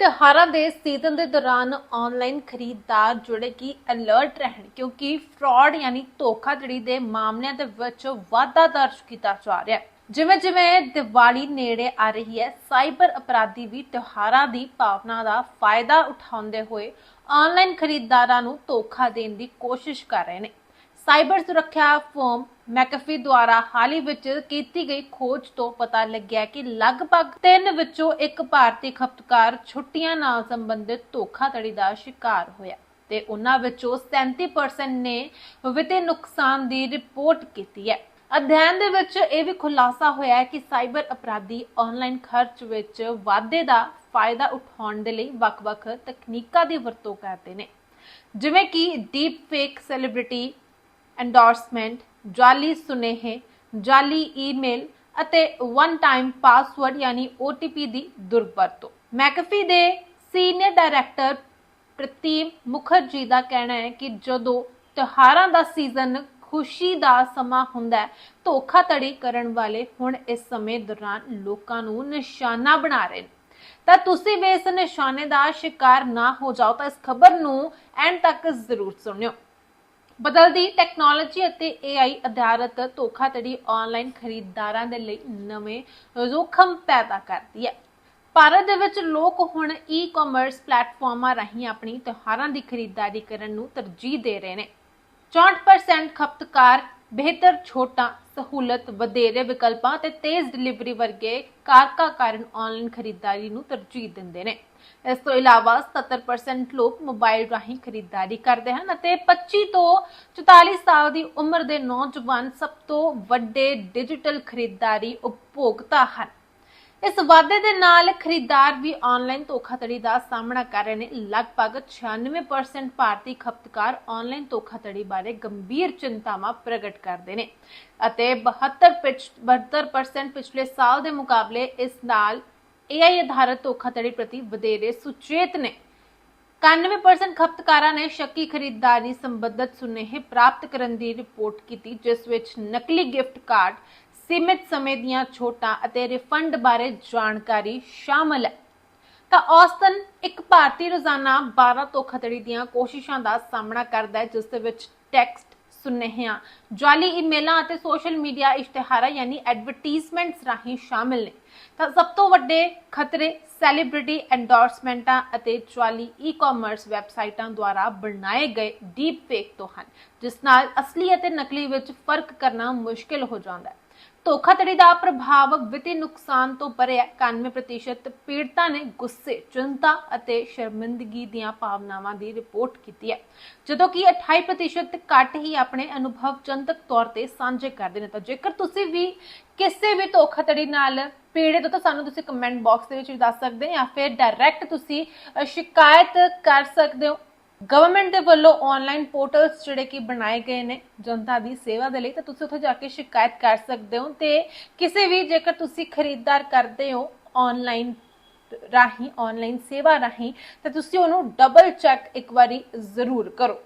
ਤਿਉਹਾਰਾਂ ਦੇ ਸੀਜ਼ਨ ਦੇ ਦੌਰਾਨ ਆਨਲਾਈਨ ਖਰੀਦਦਾਰ ਜਿਹੜੇ ਕਿ ਅਲਰਟ ਰਹਿਣ ਕਿਉਂਕਿ ਫਰਾਡ ਯਾਨੀ ਧੋਖਾਧੜੀ ਦੇ ਮਾਮਲਿਆਂ ਦੇ ਵਿੱਚ ਵਾਧਾ ਦਰਜ ਕੀਤਾ ਜਾ ਰਿਹਾ ਹੈ। ਜਿਵੇਂ ਜਿਵੇਂ ਦੀਵਾਲੀ ਨੇੜੇ ਆ ਰਹੀ ਹੈ ਸਾਈਬਰ ਅਪਰਾਧੀ ਵੀ ਤਿਉਹਾਰਾਂ ਦੀ ਭਾਵਨਾ ਦਾ ਫਾਇਦਾ ਉਠਾਉਂਦੇ ਹੋਏ ਆਨਲਾਈਨ ਖਰੀਦਦਾਰਾਂ ਨੂੰ ਧੋਖਾ ਦੇਣ ਦੀ ਕੋਸ਼ਿਸ਼ ਕਰ ਰਹੇ ਨੇ। ਸਾਈਬਰ ਸੁਰੱਖਿਆ ਫਰਮ ਮੈਕਫੀ ਦੁਆਰਾ ਹਾਲ ਹੀ ਵਿੱਚ ਕੀਤੀ ਗਈ ਖੋਜ ਤੋਂ ਪਤਾ ਲੱਗਿਆ ਕਿ ਲਗਭਗ 3 ਵਿੱਚੋਂ ਇੱਕ ਭਾਰਤੀ ਖਪਤਕਾਰ ਛੁੱਟੀਆਂ ਨਾਲ ਸੰਬੰਧਿਤ ਧੋਖਾਧੜੀ ਦਾ ਸ਼ਿਕਾਰ ਹੋਇਆ ਤੇ ਉਹਨਾਂ ਵਿੱਚੋਂ 37% ਨੇ ਵਿੱਤੀ ਨੁਕਸਾਨ ਦੀ ਰਿਪੋਰਟ ਕੀਤੀ ਹੈ। ਅਧਿਐਨ ਦੇ ਵਿੱਚ ਇਹ ਵੀ ਖੁਲਾਸਾ ਹੋਇਆ ਹੈ ਕਿ ਸਾਈਬਰ ਅਪਰਾਧੀ ਆਨਲਾਈਨ ਖਰਚ ਵਿੱਚ ਵਾਧੇ ਦਾ ਫਾਇਦਾ ਉਠਾਉਣ ਦੇ ਲਈ ਵੱਖ-ਵੱਖ ਤਕਨੀਕਾਂ ਦੀ ਵਰਤੋਂ ਕਰਦੇ ਨੇ। ਜਿਵੇਂ ਕਿ ਡੀਪ ਫੇਕ ਸੈਲੀਬ੍ਰਿਟੀ ਐਂਡੋਰਸਮੈਂਟ ਜਾਲੀ ਸੁਨੇਹੇ ਜਾਲੀ ਈਮੇਲ ਅਤੇ ਵਨ ਟਾਈਮ ਪਾਸਵਰਡ ਯਾਨੀ OTP ਦੀ ਦੁਰਵਰਤੋਂ। ਮੈਕਫੀ ਦੇ ਸੀਨੀਅਰ ਡਾਇਰੈਕਟਰ ਪ੍ਰਤੀਮ ਮੁਖਰਜੀ ਦਾ ਕਹਿਣਾ ਹੈ ਕਿ ਜਦੋਂ ਤਿਉਹਾਰਾਂ ਦਾ ਸੀਜ਼ਨ ਖੁਸ਼ੀ ਦਾ ਸਮਾਂ ਹੁੰਦਾ ਹੈ, ਧੋਖਾਧੜੀ ਕਰਨ ਵਾਲੇ ਹੁਣ ਇਸ ਸਮੇਂ ਦੌਰਾਨ ਲੋਕਾਂ ਨੂੰ ਨਿਸ਼ਾਨਾ ਬਣਾ ਰਹੇ ਨੇ। ਤਾਂ ਤੁਸੀਂ ਵੀ ਇਸ ਨਿਸ਼ਾਨੇ ਦਾ ਸ਼ਿਕਾਰ ਨਾ ਹੋ ਜਾਓ ਤਾਂ ਇਸ ਖਬਰ ਨੂੰ ਐਂਡ ਤੱਕ ਜ਼ਰੂਰ ਸੁਣਿਓ। ਬਦਲਦੀ ਟੈਕਨੋਲੋਜੀ ਅਤੇ AI ਆਧਾਰਿਤ ਧੋਖਾਧੜੀ ਆਨਲਾਈਨ ਖਰੀਦਦਾਰਾਂ ਦੇ ਲਈ ਨਵੇਂ ਜੋਖਮ ਪੈਦਾ ਕਰਦੀ ਹੈ। ਭਾਰਤ ਦੇ ਵਿੱਚ ਲੋਕ ਹੁਣ ਈ-ਕਾਮਰਸ ਪਲੇਟਫਾਰਮਾਂ ਰਾਹੀਂ ਆਪਣੀ ਤਿਉਹਾਰਾਂ ਦੀ ਖਰੀਦਦਾਰੀ ਕਰਨ ਨੂੰ ਤਰਜੀਹ ਦੇ ਰਹੇ ਨੇ। 64% ਖਪਤਕਾਰ, ਬਿਹਤਰ ਛੋਟਾਂ, ਸਹੂਲਤ, ਵਧੇਰੇ ਵਿਕਲਪਾਂ ਤੇ ਤੇਜ਼ ਡਿਲੀਵਰੀ ਵਰਗੇ ਕਾਰਕਾਂ ਕਾਰਨ ਆਨਲਾਈਨ ਖਰੀਦਦਾਰੀ ਨੂੰ ਤਰਜੀਹ ਦਿੰਦੇ ਨੇ। ਇਸ ਤੋਂ ਇਲਾਵਾ 70% ਲੋਕ ਮੋਬਾਈਲ ਰਾਹੀਂ ਖਰੀਦਦਾਰੀ ਕਰਦੇ ਹਨ ਅਤੇ 25 ਤੋਂ 44 ਸਾਲ ਦੀ ਉਮਰ ਦੇ ਨੌਜਵਾਨ ਸਭ ਤੋਂ ਵੱਡੇ ਡਿਜੀਟਲ ਖਰੀਦਦਾਰੀ ਉਪਭੋਗਤਾ ਹਨ। ਇਸ ਵਾਅਦੇ ਦੇ ਨਾਲ ਖਰੀਦਦਾਰ ਵੀ ਆਨਲਾਈਨ ਧੋਖਾਧੜੀ ਦਾ ਸਾਹਮਣਾ ਕਰ ਰਹੇ ਨੇ। ਲਗਭਗ 96% ਭਾਰਤੀ ਖਪਤਕਾਰ ਆਨਲਾਈਨ ਧੋਖਾਧੜੀ ਬਾਰੇ ਗੰਭੀਰ ਚਿੰਤਾਵਾਂ ਪ੍ਰਗਟ ਕਰਦੇ ਨੇ ਅਤੇ 72 ਪਿਛ- 72% ਪਿਛਲੇ ਸਾਲ ਦੇ ਮੁਕਾਬਲੇ ਇਸ ਨਾਲ AI ਆਧਾਰਿਤ ਧੋਖਾਧੜੀ ਪ੍ਰਤੀ ਵਧੇਰੇ ਸੁਚੇਤ ਨੇ। 91% ਖਪਤਕਾਰਾਂ ਨੇ ਸ਼ੱਕੀ ਖਰੀਦਦਾਰੀ ਸੰਬੰਧਤ ਸੁਨੇਹੇ ਪ੍ਰਾਪਤ ਕਰਨ ਦੀ ਰਿਪੋਰਟ ਕੀਤੀ, ਜਿਸ ਵਿੱਚ ਨਕਲੀ ਗਿਫਟ ਕਾਰਡ, ਸੀਮਿਤ ਸਮੇਂ ਦੀਆਂ ਛੋਟਾਂ ਅਤੇ ਰਿਫੰਡ ਬਾਰੇ ਜਾਣਕਾਰੀ ਸ਼ਾਮਲ ਹੈ। ਤਾਂ ਔਸਤਨ ਇੱਕ ਭਾਰਤੀ ਰੋਜ਼ਾਨਾ 12 ਧੋਖਾਧੜੀ ਦੀਆਂ ਕੋਸ਼ਿਸ਼ਾਂ ਦਾ ਸਾਹਮਣਾ ਕਰਦਾ ਹੈ, ਜਿਸ ਦੇ ਵਿੱਚ ਟੈਕਸਟ ਸੁਨੇਹਿਆਂ ਜਾਲੀ ਈਮੇਲਾਂ ਅਤੇ ਸੋਸ਼ਲ ਮੀਡੀਆ ਇਸ਼ਤਿਹਾਰਾਂ ਯਾਨੀ ਐਡਵਰਟਾਈਜ਼ਮੈਂਟਸ ਰਾਹੀਂ ਸ਼ਾਮਿਲ ਨੇ। ਤਾਂ ਸਭ ਤੋਂ ਵੱਡੇ ਖਤਰੇ ਸੈਲੀਬ੍ਰਿਟੀ ਐਂਡੋਰਸਮੈਂਟਾਂ ਅਤੇ ਜਾਲੀ ਈ-ਕਾਮਰਸ ਵੈਬਸਾਈਟਾਂ ਦੁਆਰਾ ਬਣਾਏ ਗਏ ਡੀਪ ਫੇਕ ਤੋਂ ਹਨ, ਜਿਸ ਨਾਲ ਅਸਲੀ ਅਤੇ ਨਕਲੀ ਵਿੱਚ ਫ਼ਰਕ ਕਰਨਾ ਮੁਸ਼ਕਿਲ ਹੋ ਜਾਂਦਾ ਹੈ। ਧੋਖਾਧੜੀ ਦਾ ਪ੍ਰਭਾਵ ਵਿੱਤੀ ਨੁਕਸਾਨ ਤੋਂ ਪਰੇ ਹੈ 91% ਪੀੜਤਾਂ ਨੇ ਗੁੱਸੇ, ਚਿੰਤਾ ਅਤੇ ਸ਼ਰਮਿੰਦਗੀ ਦੀਆਂ ਭਾਵਨਾਵਾਂ ਦੀ ਰਿਪੋਰਟ ਕੀਤੀ ਹੈ। ਜਦੋਂ ਕਿ 28% ਘੱਟ ਹੀ ਆਪਣੇ ਅਨੁਭਵ ਜਨਤਕ ਤੌਰ ਤੇ ਸਾਂਝੇ ਕਰਦੇ ਨੇ। ਤਾਂ ਜੇਕਰ ਤੁਸੀਂ ਵੀ ਕਿਸੇ ਵੀ ਧੋਖਾਧੜੀ ਨਾਲ ਪੀੜਤ ਹੋ ਤਾਂ ਸਾਨੂੰ ਤੁਸੀਂ ਕਮੈਂਟ ਬਾਕਸ ਦੇ ਵਿੱਚ ਦੱਸ ਸਕਦੇ ਹੋ ਜਾਂ ਫਿਰ ਡਾਇਰੈਕਟ ਤੁਸੀਂ ਸ਼ਿਕਾਇਤ ਕਰ ਸਕਦੇ ਹੋ। ਗਵਰਨਮੈਂਟ ਦੇ ਵੱਲੋਂ ਆਨਲਾਈਨ ਪੋਰਟਲਸ ਜਿਹੜੇ ਕਿ ਬਣਾਏ ਗਏ ਨੇ ਜਨਤਾ ਦੀ ਸੇਵਾ ਦੇ ਲਈ, ਤਾਂ ਤੁਸੀਂ ਉੱਥੇ ਜਾ ਕੇ ਸ਼ਿਕਾਇਤ ਕਰ ਸਕਦੇ ਹੋ ਤੇ ਕਿਸੇ ਵੀ ਜੇਕਰ ਤੁਸੀਂ ਖਰੀਦਦਾਰ ਕਰਦੇ ਹੋ ਆਨਲਾਈਨ ਰਾਹੀਂ ਆਨਲਾਈਨ ਸੇਵਾ ਰਾਹੀਂ, ਤਾਂ ਤੁਸੀਂ ਉਹਨੂੰ ਡਬਲ ਚੈੱਕ ਇੱਕ ਵਾਰੀ ਜ਼ਰੂਰ ਕਰੋ।